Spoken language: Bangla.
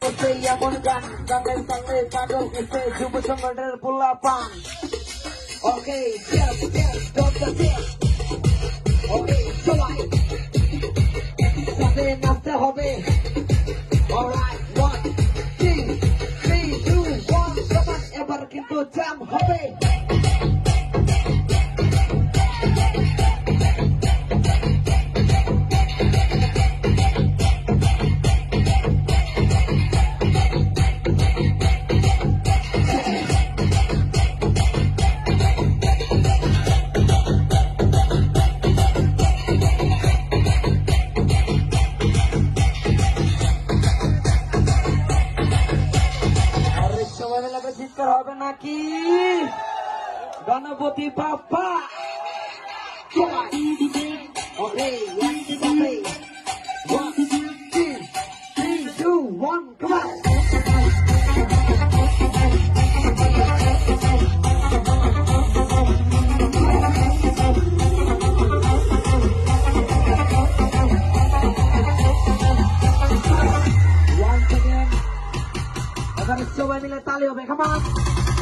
করছে এমন গান, গানের তালে পাগল করছে যুব সংগঠনের ওকে don't the yes ওকে, সবাই। সাথে নাচতে হবে। এবার কিন্তু জ্যাম হবে। সবাই মিলে চিৎকার হবে নাকি? গণপতি বাপ্পা। Coba nilai?